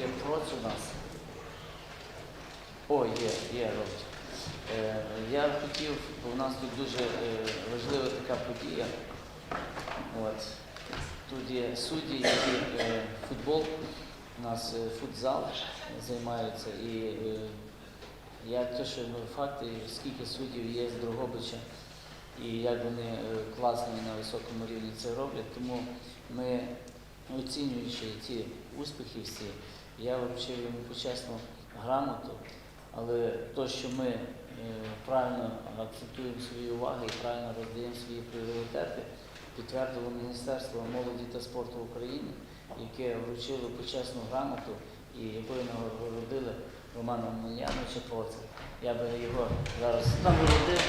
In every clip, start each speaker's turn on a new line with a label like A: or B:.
A: є проти нас. О, є, є робить. Е, я хотів, бо в нас тут дуже е, важлива така подія. От. Тут є судді, які е, футбол, у нас е, футзал займаються. І е, я теж факти, скільки суддів є з Другобича і як вони е, класно на високому рівні це роблять. Тому ми оцінюючи ці успіхи всі я вручив йому почесну грамоту, але то, що ми е, правильно акцентуємо свої уваги і правильно роздаємо свої пріоритети, підтвердило Міністерство молоді та спорту України, яке вручило почесну грамоту і якою нагородили Романа Мельяновича Поця. Я би його зараз нагородив.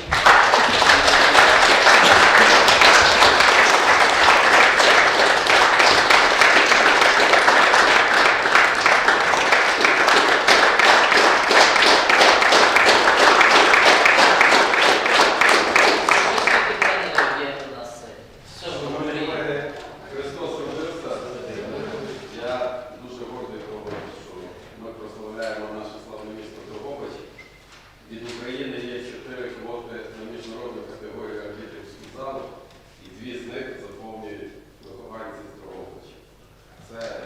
A: Є у нас е, все в
B: Шановні
A: Україні.
B: колеги, Христос родився. Я дуже гордий того, що ми прославляємо наше славне місто Дрогобич. Від України є чотири квоти на міжнародну категорію арбітрівського залу, і дві з них заповнюють вихованці з Дрогобича. Це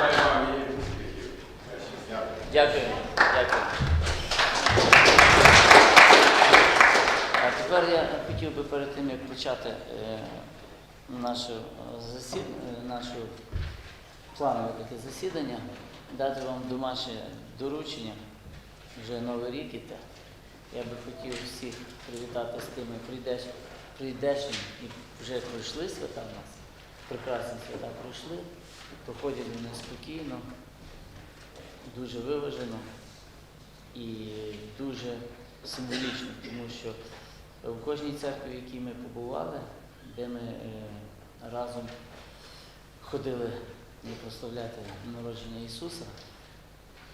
B: бажаю вам і успіхів. Дякую.
A: Дякую. Дякую. А тепер я хотів би перед тим, як почати е, наше, е, засід... е, наше планове таке засідання, дати вам домашнє доручення, вже новий рік іде. Я би хотів всіх привітати з тими прийдеш, і вже пройшли свята в нас. Прекрасні свята пройшли, проходять вони спокійно дуже виважено і дуже символічно, тому що в кожній церкві, в якій ми побували, де ми е, разом ходили і прославляти народження Ісуса,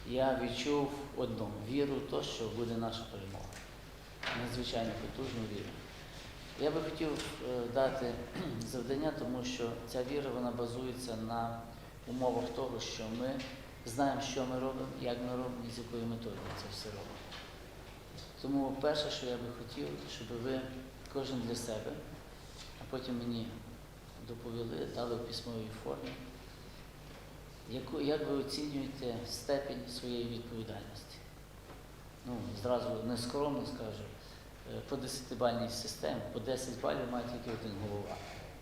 A: я відчув одну віру те, що буде наша перемога. Надзвичайно потужну віру. Я би хотів е, дати завдання, тому що ця віра вона базується на умовах того, що ми знаємо, що ми робимо, як ми робимо і з якою метою це все робимо. Тому перше, що я би хотів, щоб ви кожен для себе, а потім мені доповіли, дали в письмовій формі, яку, як ви оцінюєте степень своєї відповідальності. Ну, зразу нескромно скажу, е, по 10-бальній системі, по 10 балів має тільки один голова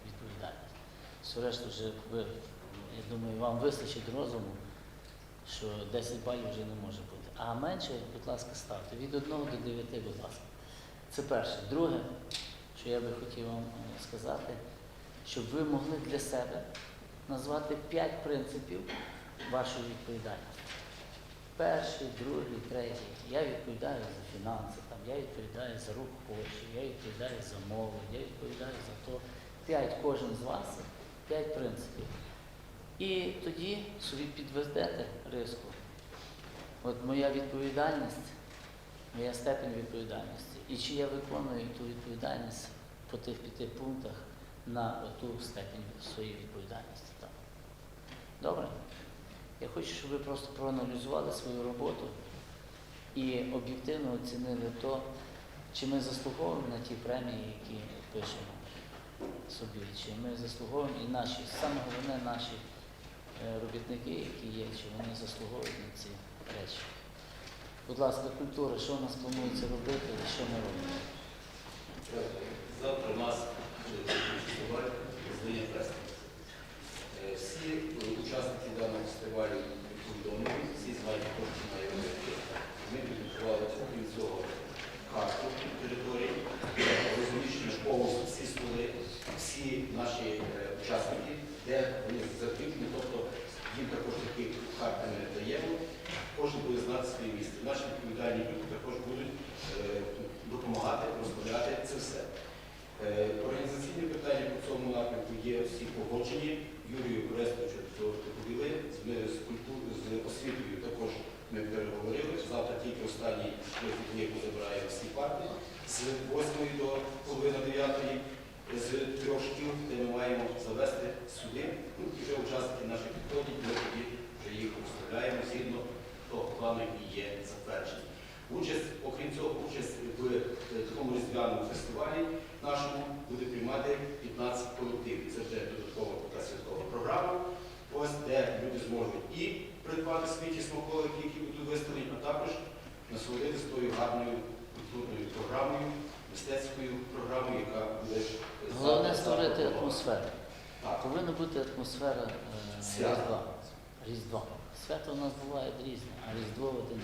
A: відповідальність. Все решту вже ви, я думаю, вам вистачить розуму, що 10 балів вже не може бути. А менше, будь ласка, ставте від 1 до 9, будь ласка. Це перше. Друге, що я би хотів вам е, сказати, щоб ви могли для себе назвати 5 принципів вашої відповідальності. Перший, другий, третій. Я відповідаю за фінанси, там, я відповідаю за рух Польщі, я відповідаю за мову, я відповідаю за то. П'ять кожен з вас, п'ять принципів. І тоді собі підведете риску. От моя відповідальність, моя степень відповідальності. І чи я виконую ту відповідальність по тих п'яти пунктах на ту степень своєї відповідальності. Так. Добре? Я хочу, щоб ви просто проаналізували свою роботу і об'єктивно оцінили то, чи ми заслуговуємо на ті премії, які пишемо собі, чи ми заслуговуємо і наші, саме головне, наші е, робітники, які є, чи вони заслуговують на ці речі. Будь ласка, культура, що у нас планується робити і що ми робимо?
C: Завтра у нас Е, Всі е, учасники даного фестивалю повідомлені, всі знають, підготували карту території, розміщені повністю всі столи, всі наші е, учасники, де вони закріплені, тобто їм також такі карти ми даємо. Кожен буде знати своє місце. Наші відповідальні люди також будуть е, допомагати, розробляти це все. Е, Організаційні питання по цьому напрямку є всі погоджені. Юрію Борисовичу доповіли. Ми з, культу- з освітою також ми переговорили. Завтра тільки останній вихідний забирає всі парти з 8 до половини 9 з трьох шкіл, де ми маємо завести сюди. Ну, і вже учасники наші підходять, ми тоді вже їх вставляємо згідно того плану, який є затверджений. Участь, окрім цього, участь в е, такому різдвяному фестивалі нашому буде приймати 15 колективів. Це вже додаткова така святкова програма, ось де люди зможуть і придбати свої ті смаколики, які будуть виставлені, а також насолодитися тою гарною культурною програмою, мистецькою програмою, яка буде
A: Головне створити атмосферу.
C: Так.
A: Повинна бути атмосфера е. Різдва. Різдва. Свято у нас буває різне, а Різдво один.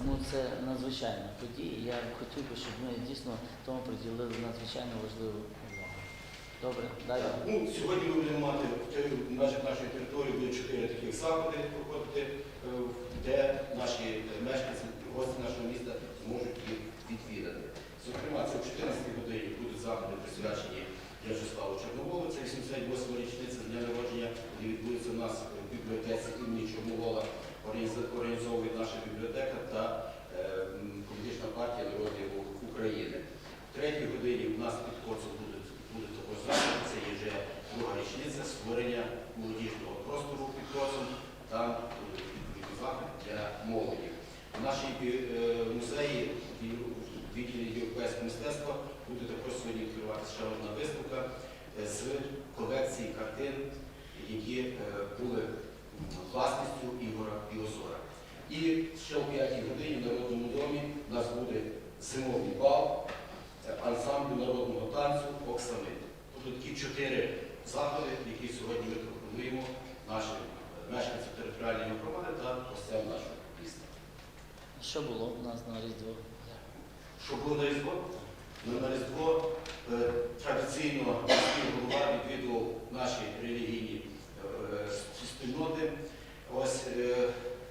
A: Тому це надзвичайна подія. Я хотів би, щоб ми дійсно тому приділили надзвичайно важливу увагу. Добре, далі.
C: Ну, сьогодні ми будемо мати межах нашої території буде чотири таких заходи проходити, е, де наші мешканці, гості нашого міста зможуть їх відвідати. Зокрема, це в 14 годині будуть заходи присвячені В'ячеславу Чорноволу. Це 88 річниця дня народження, і відбудеться у нас в бібліотеці імені Чорновола. Організовує наша бібліотека та е, політична партія народів України. В третій годині у нас під Коцом буде, буде також захід, це є вже друга річниця створення молодіжного простору під Коцом, там буде відповідний захід для молоді. В нашій е, музеї відділі європейського мистецтва буде також сьогодні відкриватися ще одна виставка е, з колекції картин, які е, були власністю Ігора Білозора. І ще о 5 годині в Народному домі у нас буде зимовий бал е, ансамблю народного танцю Оксани. Тобто такі чотири заходи, які сьогодні ми пропонуємо нашим е, мешканцям територіальної громади та гостям нашого міста.
A: Що було у нас на Різдво?
C: Що було на Різдво? Ну, на Різдво е, традиційно міський голова відвідував наші релігійні спільноти. Ось е,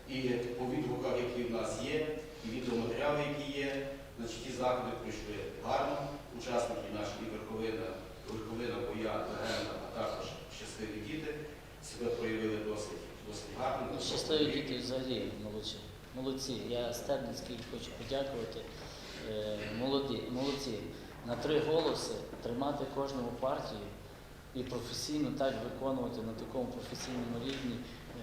C: і по відгуках, які в нас є, і відеоматеріали, які є, значить, ті заходи пройшли гарно. Учасники наші і Верховина, Верховина, Боян, Легенда, а також щасливі діти себе проявили досить, досить гарно.
A: Щасливі діти взагалі молодці. Молодці. Я Стебницький хочу подякувати. Е, Молоді, молодці. На три голоси тримати кожному партію і професійно так виконувати на такому професійному рівні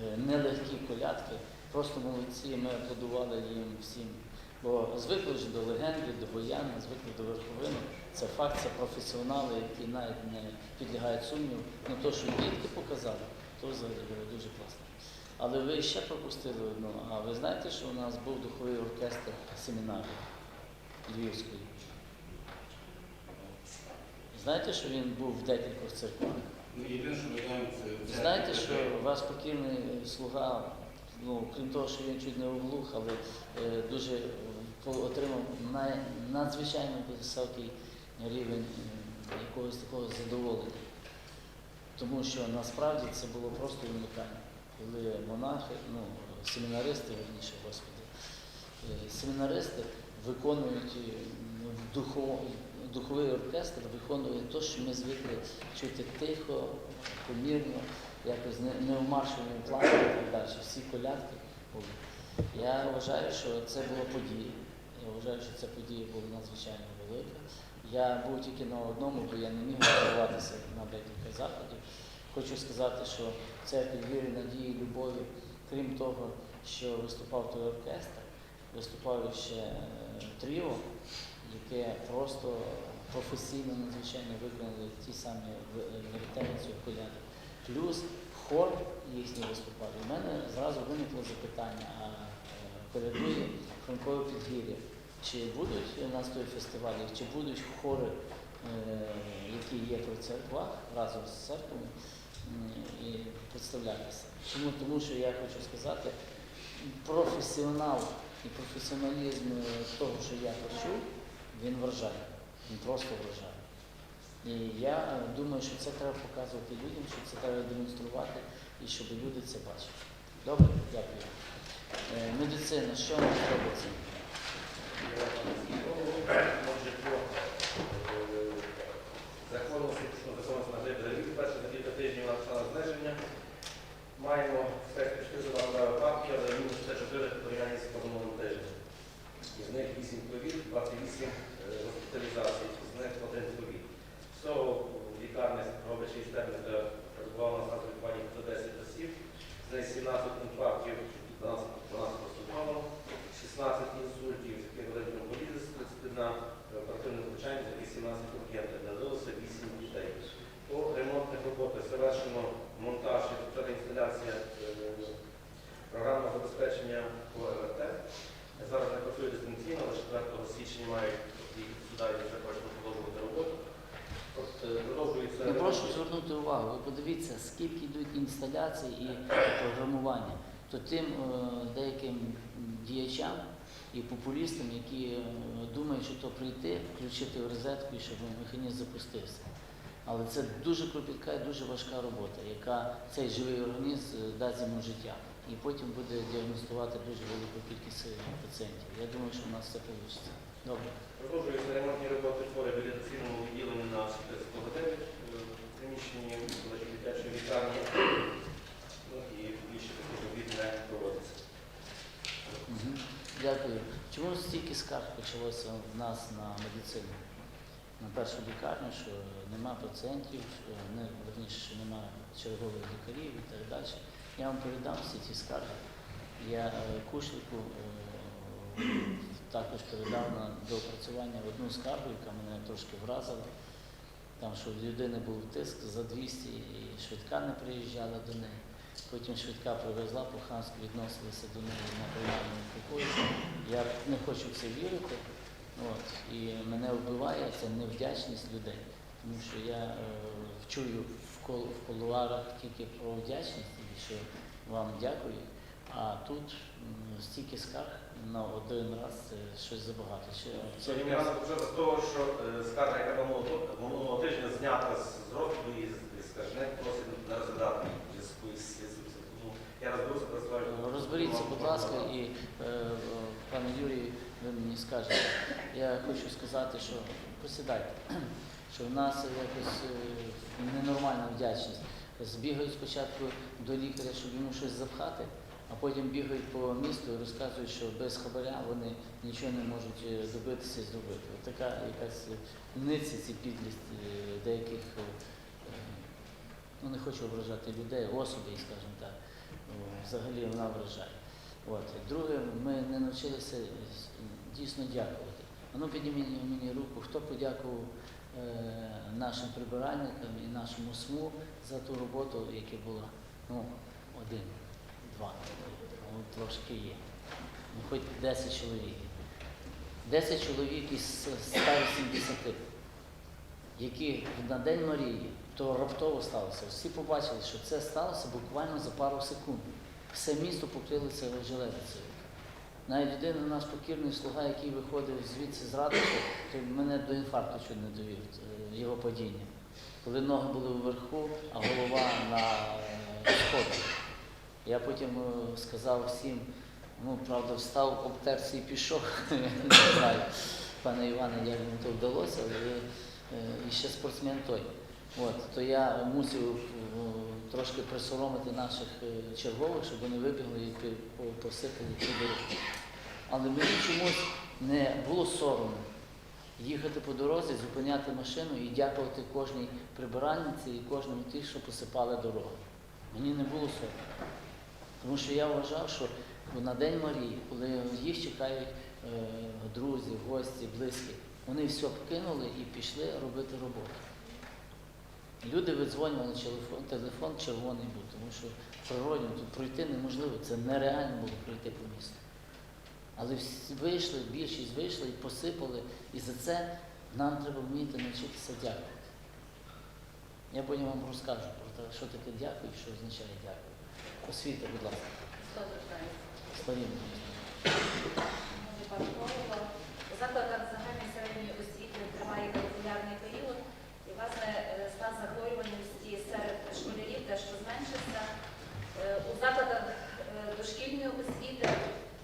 A: е, нелегкі колядки. Просто молодці, ми аплодували їм всім. Бо звикли вже до легенди, до бояни, звикли до верховини. Це факт, це професіонали, які навіть не підлягають сумніву. Ну то, що дітки показали, то взагалі було дуже класно. Але ви ще пропустили одну. А ви знаєте, що у нас був духовий оркестр семінарії Львівської? Знаєте, що він був в декількох церквах?
C: Ну,
A: Знаєте, що ваш покірний слуга, ну крім того, що він чуть не оглух, але е, дуже е, отримав най, надзвичайно високий рівень е, якогось такого задоволення. Тому що насправді це було просто унікально. Коли монахи, ну, семінаристи, верніше, Господи, е, семінаристи виконують ну, духов, духовий оркестр, виконує те, що ми звикли чути тихо, помірно, якось не, в маршовому плані і так далі. Всі колядки були. Я вважаю, що це була подія. Я вважаю, що ця подія була надзвичайно велика. Я був тільки на одному, бо я не міг готуватися на декілька заходів. Хочу сказати, що церкві віри, надії, любові, крім того, що виступав той оркестр, виступав ще е, тріо, яке просто професійно надзвичайно виконали ті самі вертені цього коляди. Плюс хор їхній виступав. І в мене зразу виникло запитання, а е, колядує Франкове підгір'я. Чи будуть у нас той фестивалі, чи будуть хори, е, які є при церквах разом з церквами, і представлятися? Чому? Тому що я хочу сказати, професіонал і професіоналізм е, того, що я почув, він вражає. Він просто вражає. І я е, думаю, що це треба показувати людям, що це треба демонструвати і щоб люди це бачили. Добре, дякую. Е, Медицина, що у нас робиться?
D: Отже, по е, закону фізичного закону на рік, перше за кілька тижнів написала зниження. Маємо спектр 402 випадки, але мінус 64 порівняння з позамовним тижнем. Із них 8 ковід, 28 госпіталізацій, з них 1 ковід. Всього в лікарні робить 6 термінів, де перебувало на статус лікування 110 осіб, з них 17 інфарктів, 16 інсультів, з яких ведуть інваліди з 31 оперативне втручання, з яких 17 ургентних. Народилося 8 дітей. По ремонтних роботах завершено монтаж і почата інсталяція е, програмного забезпечення по ЛРТ. Зараз не працює дистанційно, але 4 січня мають і сюди і вже хочемо продовжувати роботу. От, е, Продовжується
A: Я прошу звернути увагу, скільки йдуть інсталяцій і програмування. То тим е, деяким діячам і популістам, які е, думають, що то прийти, включити в розетку і щоб механізм запустився. Але це дуже кропітка і дуже важка робота, яка цей живий організм е, дасть йому життя. І потім буде діагностувати дуже велику кількість пацієнтів. Я думаю, що в нас все вийде. Добре.
D: Продовжуються ремонтні роботи по реабілітаційному відділенні на 139 приміщенні дитячої лікарні. Ну і більше таких робіт не проводиться.
A: Дякую. Чому стільки скарг почалося в нас на медицину? На першу лікарню, що нема пацієнтів, що не, верніше, що нема чергових лікарів і так далі. Я вам передам всі ці скарги. Я е, Кушлику е, також передав на доопрацювання одну скаргу, яка мене трошки вразила. Там, що в людини був тиск за 200 і швидка не приїжджала до неї. Потім швидка привезла, по-ханськи відносилися до неї на приймальному покої. Я не хочу в це вірити. От, і мене вбиває ця невдячність людей. Тому що я е, чую в, кол, в кулуарах тільки про вдячність, і що вам дякую. А тут стільки скарг на один раз це щось забагато.
D: Ми разом почали з того, що е, скарга, яка минулого тижня знята з розгляду і скаржник просить не розглядати зв'язку із слідством. Тому я розберуся, представлю.
A: Розберіться, будь ласка, і е, пане Юрію, ви мені скажете. Я хочу сказати, що посідайте, що в нас якось е, ненормальна вдячність. Збігають спочатку до лікаря, щоб йому щось запхати, а потім бігають по місту і розказують, що без хабаря вони нічого не можуть е, добитися і зробити. От така якась ниця ці підлість е, деяких, е, е, ну не хочу ображати людей, особи, скажімо так. Взагалі вона вражає. От. Друге, ми не навчилися е, дійсно дякувати. А ну підніміть мені руку, хто подякував е, нашим прибиральникам і нашому СМУ за ту роботу, яка була. Ну, один, два, ну, трошки є. Ну, хоч 10 чоловік. 10 чоловік із 180, які на День Марії, то раптово сталося. Всі побачили, що це сталося буквально за пару секунд. Все місто покрилося железицею. Навіть один наш покірний слуга, який виходив звідси з радості, то мене до інфаркту чуть не довів е, його падіння. Коли ноги були вверху, а голова на сходах. Я потім е, сказав всім, ну, правда, встав, обтерся і пішов. Не знаю, пане Іване, як йому то вдалося, але е, і ще спортсмен той. От, то я мусив е, трошки присоромити наших чергових, щоб вони вибігли і посипали ці дороги. Але мені чомусь не було соромно їхати по дорозі, зупиняти машину і дякувати кожній прибиральниці і кожному тій, що посипали дорогу. Мені не було соромно. Тому що я вважав, що на День Марії, коли їх чекають е, друзі, гості, близькі, вони все покинули і пішли робити роботу. Люди видзвонювали телефон, телефон червоний був, тому що природно тут пройти неможливо, це нереально було пройти по місту. Але всі вийшли, більшість вийшли і посипали, і за це нам треба вміти навчитися дякувати. Я потім вам розкажу про те, що таке дякую і що означає дякую. Освіта, будь ласка, Славіна.
E: У закладах загальної середньої освіти триває календарний період, і власне е, стан захворюваності серед школярів дещо зменшився. Е, У закладах е, дошкільної освіти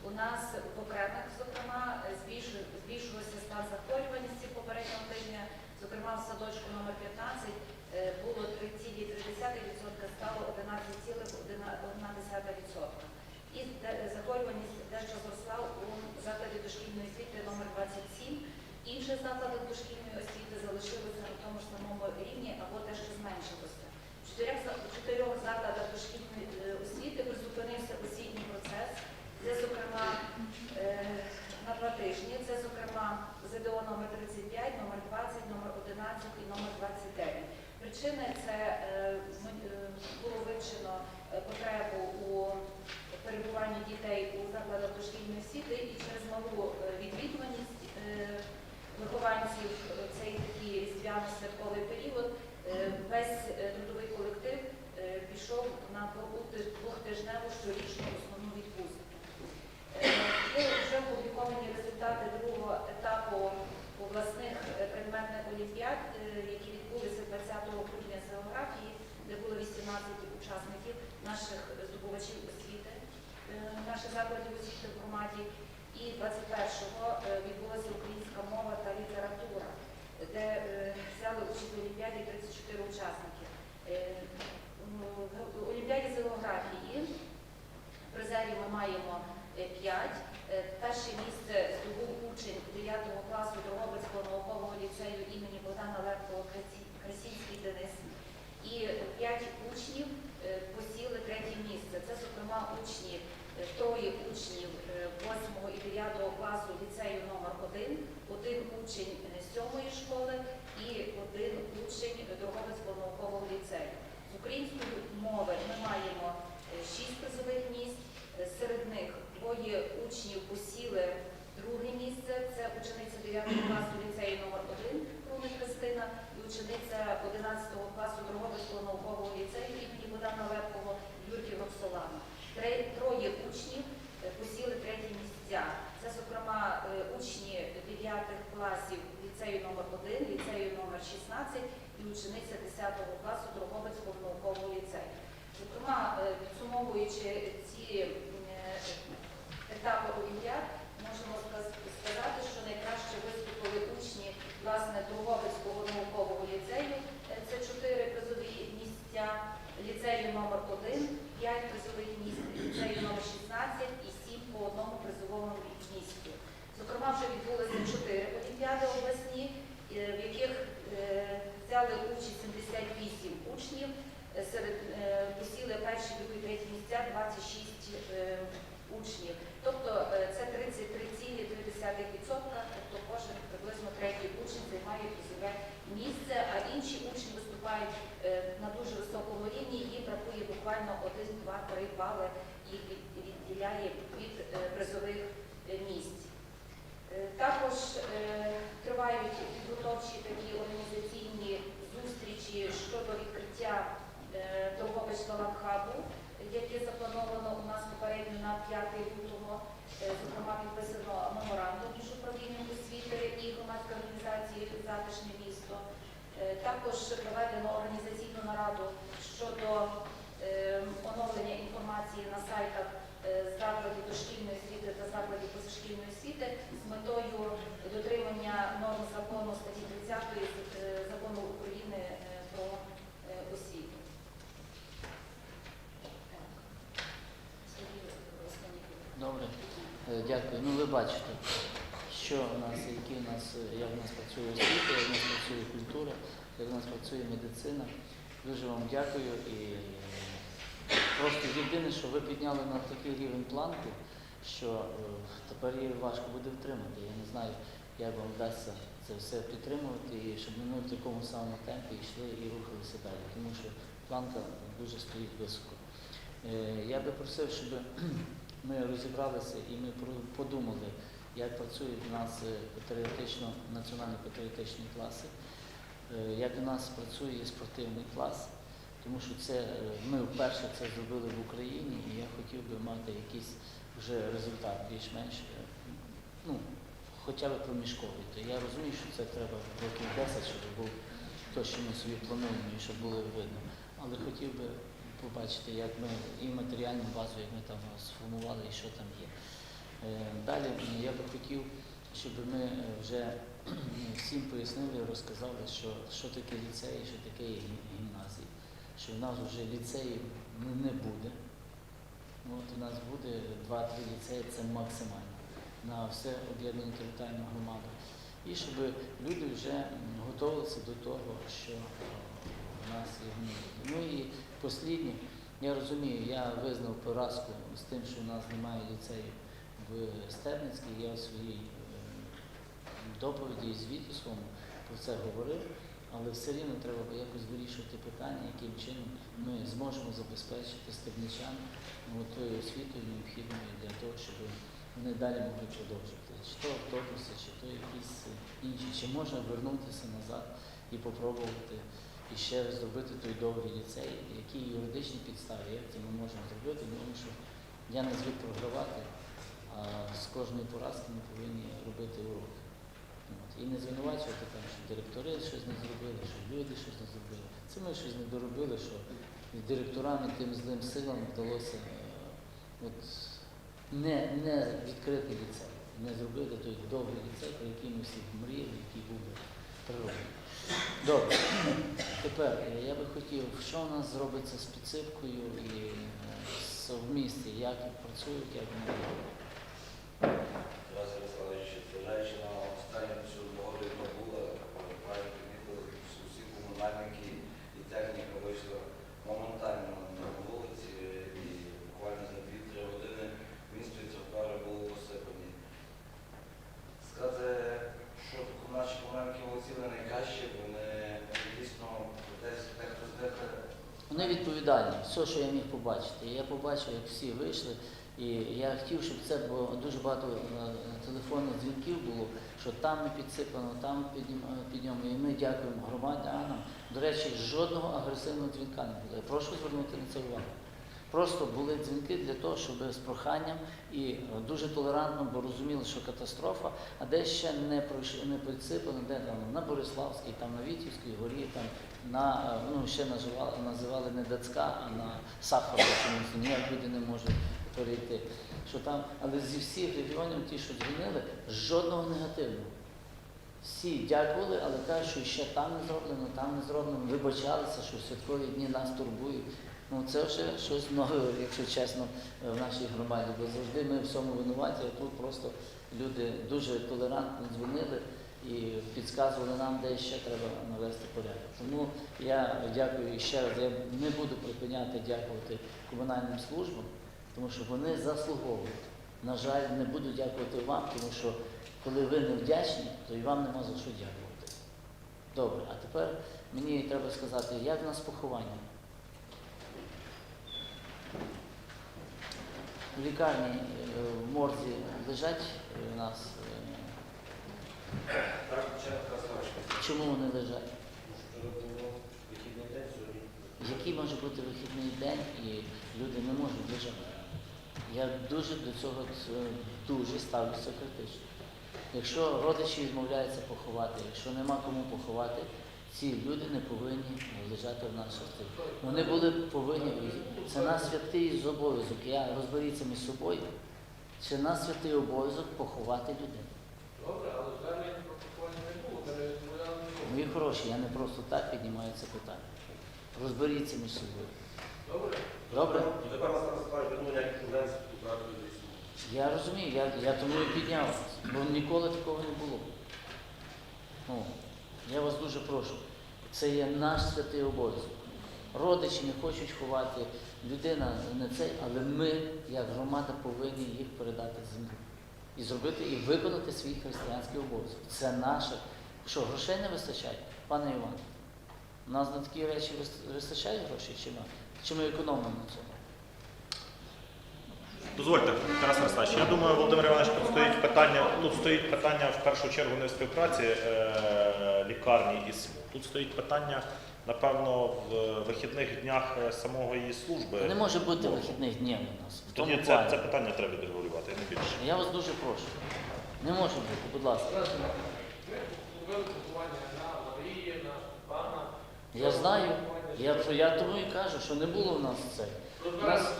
E: у нас в окремих, зокрема, е, збільшу- збільшувався стан захворюваності попереднього тижня. Зокрема, в садочку номер 15 е, було 3,3%, стало 11,1%. І де- захворюваність дещо зросла у ЗДО номер 35, номер 20, номер 11 і номер 29. Причини це е, е, було вивчено е, потребу у перебуванні дітей у закладах дошкільної освіти і через малу відвідуваність вихованців цей такий різдвяно-святковий період. Весь трудовий колектив пішов на двохти- двохтижневу щорічну основну відпустку. Є вже опубліковані результати другого етапу обласних е, предметних олімпіад, е, які відбулися 20 грудня з географії, де було 18 учасників наших здобувачів освіти, е, наших закладів освіти в громаді. І 21-го е, відбулася українська мова та література, де е, взяли участь в Олімпіаді 34 учасники. В Олімпіаді з географії призерів ми маємо 5. Перше місце здобув учень 9 класу Дрогобицького наукового ліцею імені Богдана Левкова Красінський Денис. І 5 учнів посіли третє місце. Це, зокрема, учні, е, троє учнів 8 і 9 класу ліцею номер 1 один учень 7 школи і один учень Дрогобицького наукового ліцею. З української мови ми маємо 6 призових місць. Е, Серед них двоє учнів посіли
A: power дякую. Ну ви бачите, що у нас, які у нас, як у нас працює освіта, як у нас працює культура, як у нас працює медицина. Дуже вам дякую і просто єдине, що ви підняли на такий рівень планку, що е, тепер її важко буде втримати. Я не знаю, як вам вдасться це все підтримувати і щоб ми в такому самому темпі йшли і рухалися далі, тому що планка дуже стоїть високо. Е, Я би просив, щоб ми розібралися і ми подумали, як працюють у нас е, патріотично, національно-патріотичні класи, е, як у нас працює спортивний клас, тому що це е, ми вперше це зробили в Україні, і я хотів би мати якийсь вже результат більш-менш, ну, хоча б проміжковий. То я розумію, що це треба років 10, щоб був те, що ми собі плануємо і щоб було видно. Але хотів би побачити, як ми і матеріальну базу, як ми там сформували і що там є. Е, Далі я би хотів, щоб ми е, вже всім пояснили, розказали, що, що таке ліцей, що таке гімназії. Що в нас вже ліцеїв ну, не буде. Ну, От у нас буде 2-3 ліцеї, це максимально на все об'єднану територіальну громаду. І щоб люди вже готувалися до того, що е, у нас є гімназія. Ну і Посліднє, я розумію, я визнав поразку з тим, що в нас немає ліцею в Стерницькій. Я в своїй е, доповіді і звіті своєму про це говорив, але все рівно треба якось вирішувати питання, яким чином ми зможемо забезпечити стебничан ну, тою освітою необхідною для того, щоб вони далі могли продовжувати. Чи то автобуси, чи то якісь інші, чи можна вернутися назад і попробувати і ще зробити той довгий ліцей, які юридичні підстави, як це ми можемо зробити, тому що я не звик програвати, а з кожної поразки ми повинні робити уроки. І не звинувачувати там, що директори щось не зробили, що люди щось не зробили. Це ми щось не доробили, що директорам і тим злим силам вдалося е, от, не, не відкрити ліцей, не зробити той довгий ліцей, про який ми всі мріяли, який був би. Добре. Тепер е, я би хотів, що у нас зробиться з підсипкою і совмісті, в місті, як працюють, як не працюють.
C: Тарас Ярославович, зважаючи на останню цю догоду, яка була, правильно підмітили, що всі комунальники і техніка вийшла моментально на вулиці, і буквально за 2-3 години в місті тротуари були посипані. Сказати, що наші комунальники вулиці не найкращі, вони дійсно десь дехто з них
A: Вони відповідальні, все, що я міг побачити. Я побачив, як всі вийшли, і я хотів, щоб це було дуже багато е, телефонних дзвінків було, що там ми підсипано, там підйомо. е. І ми дякуємо громадянам. До речі, жодного агресивного дзвінка не було. Я прошу звернути на це увагу. Просто були дзвінки для того, щоб з проханням і е, дуже толерантно, бо розуміли, що катастрофа, а де ще не пройшло, не підсипано, де там на Бориславській, там на Вітівській горі, там на е, ну ще називали, називали не Дацька, а на Сахарова, чомусь ніяк люди не можуть перейти. Що там, але зі всіх регіонів, ті, що дзвонили, жодного негативного. Всі дякували, але кажуть, що ще там не зроблено, там не зроблено. Вибачалися, що в святкові дні нас турбують. Ну це вже щось нове, якщо чесно, в нашій громаді, бо завжди ми в всьому винуваті, а тут просто люди дуже толерантно дзвонили і підказували нам, де ще треба навести порядок. Тому я дякую ще раз. Я не буду припиняти дякувати комунальним службам, тому що вони заслуговують. На жаль, не буду дякувати вам, тому що коли ви не вдячні, то і вам нема за що дякувати. Добре, а тепер мені треба сказати, як в нас поховання? В лікарні е, в морзі лежать е, у нас. е. Чому вони лежать? Який може бути вихідний день і люди не можуть лежати? Я дуже до цього дуже ставлюся критично. Якщо родичі відмовляються поховати, якщо нема кому поховати, ці люди не повинні лежати в наших тих. Вони були повинні. Це наш святий обов'язок. Я розберіться між собою. Це наш святий обов'язок поховати людей.
F: Добре, але звернення про поховання не було.
A: Мої хороші, я не просто так піднімаю це питання. Розберіться між собою.
F: Добре?
A: Добре?
D: І тепер лісом.
A: Я розумію, я, я тому і підняв вас, бо ніколи такого не було. О, я вас дуже прошу. Це є наш святий обов'язок. Родичі не хочуть ховати, людина не цей, але ми, як громада, повинні їх передати землю. І зробити, і виконати свій християнський обов'язок. Це наше. Що, грошей не вистачає? Пане Іван, у нас на такі речі вистачає грошей чи ми? Чи ми економимо на цьому?
G: Дозвольте, Тарас Арстач, я думаю, Володимир Іванович, тут стоїть питання, тут стоїть питання в першу чергу не в співпраці е, лікарні і СМУ. Тут стоїть питання, напевно, в вихідних днях е, самого її служби.
A: Не може бути вихідних днів у нас. В тому
G: це,
A: плані.
G: це питання треба відрегулювати, не більше.
A: Я вас дуже прошу. Не може бути, будь ласка. Я знаю, я, я тому і кажу, що не було в нас це. У нас,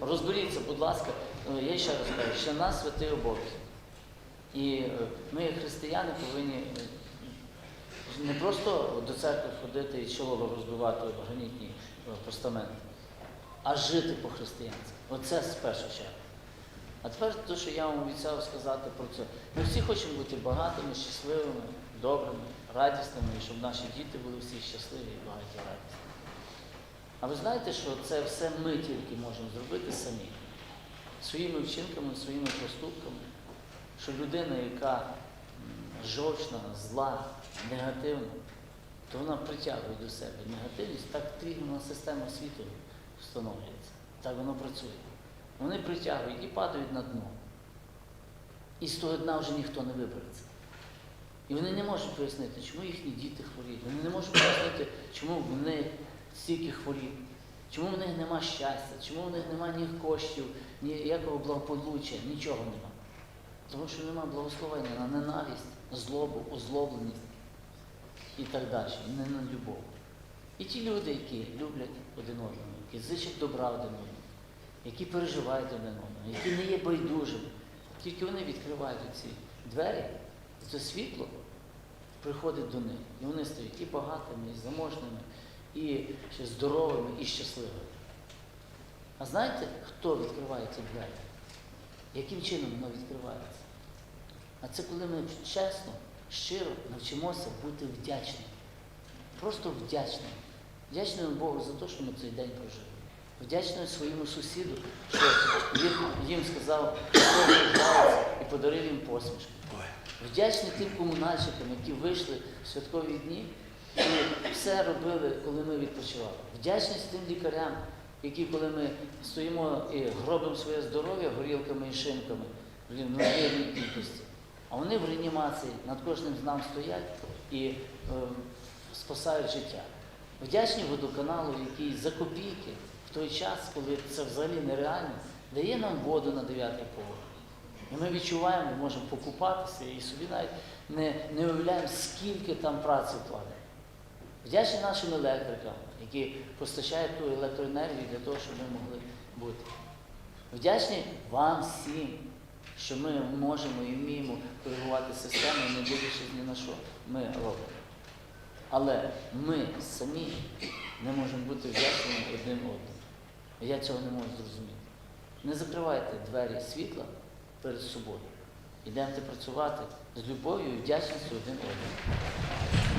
A: розберіться, будь ласка, Е, я ще раз кажу, ще нас святий обов'язок. І е, ми, як християни, повинні е, не просто до церкви ходити і чоло розбивати гранітні постаменти, а жити по-християнськи. Оце з першу чергу. А тепер те, що я вам обіцяв сказати про це. Ми всі хочемо бути багатими, щасливими, добрими, радісними, щоб наші діти були всі щасливі і багаті радісні. А ви знаєте, що це все ми тільки можемо зробити самі. Своїми вчинками, своїми поступками, що людина, яка жовчна, зла, негативна, то вона притягує до себе негативність, так тригівна система світу встановлюється. Так воно працює. Вони притягують і падають на дно. І з того дна вже ніхто не вибереться. І вони не можуть пояснити, чому їхні діти хворіють. Вони не можуть пояснити, чому в них стільки хворіб, чому в них нема щастя, чому в них нема ні коштів, ніякого благополуччя, нічого нема. Тому що нема благословення на ненависть, злобу, озлобленість і так далі, і не на любов. І ті люди, які люблять один одного, які зичать добра один одному, які переживають один одного, які не є байдужими, тільки вони відкривають ці двері, це світло приходить до них. І вони стають і багатими, і заможними, і здоровими, і щасливими. А знаєте, хто відкриває ці двері? Яким чином воно відкривається? А це коли ми чесно, щиро навчимося бути вдячними. Просто вдячними. Вдячними Богу за те, що ми цей день прожили. Вдячними своєму сусіду, що їм сказав, що і подарив їм посмішку. Вдячні тим комунальщикам, які вийшли в святкові дні все робили, коли ми відпочивали. Вдячність тим лікарям, які, коли ми стоїмо і гробимо своє здоров'я горілками і шинками в надмірній кількості, а вони в реанімації над кожним з нам стоять і е, спасають життя. Вдячні водоканалу, який за копійки в той час, коли це взагалі нереально, дає нам воду на дев'ятий поверх. І ми відчуваємо, ми можемо покупатися і собі навіть не, не уявляємо, скільки там праці вкладено. Вдячні нашим електрикам, які постачають ту електроенергію для того, щоб ми могли бути. Вдячні вам всім, що ми можемо і вміємо коригувати систему, не дивлячись ні на що ми робимо. Але ми самі не можемо бути вдячними одним одному. Я цього не можу зрозуміти. Не закривайте двері світла перед собою. Ідемте працювати з любов'ю і вдячністю один одному.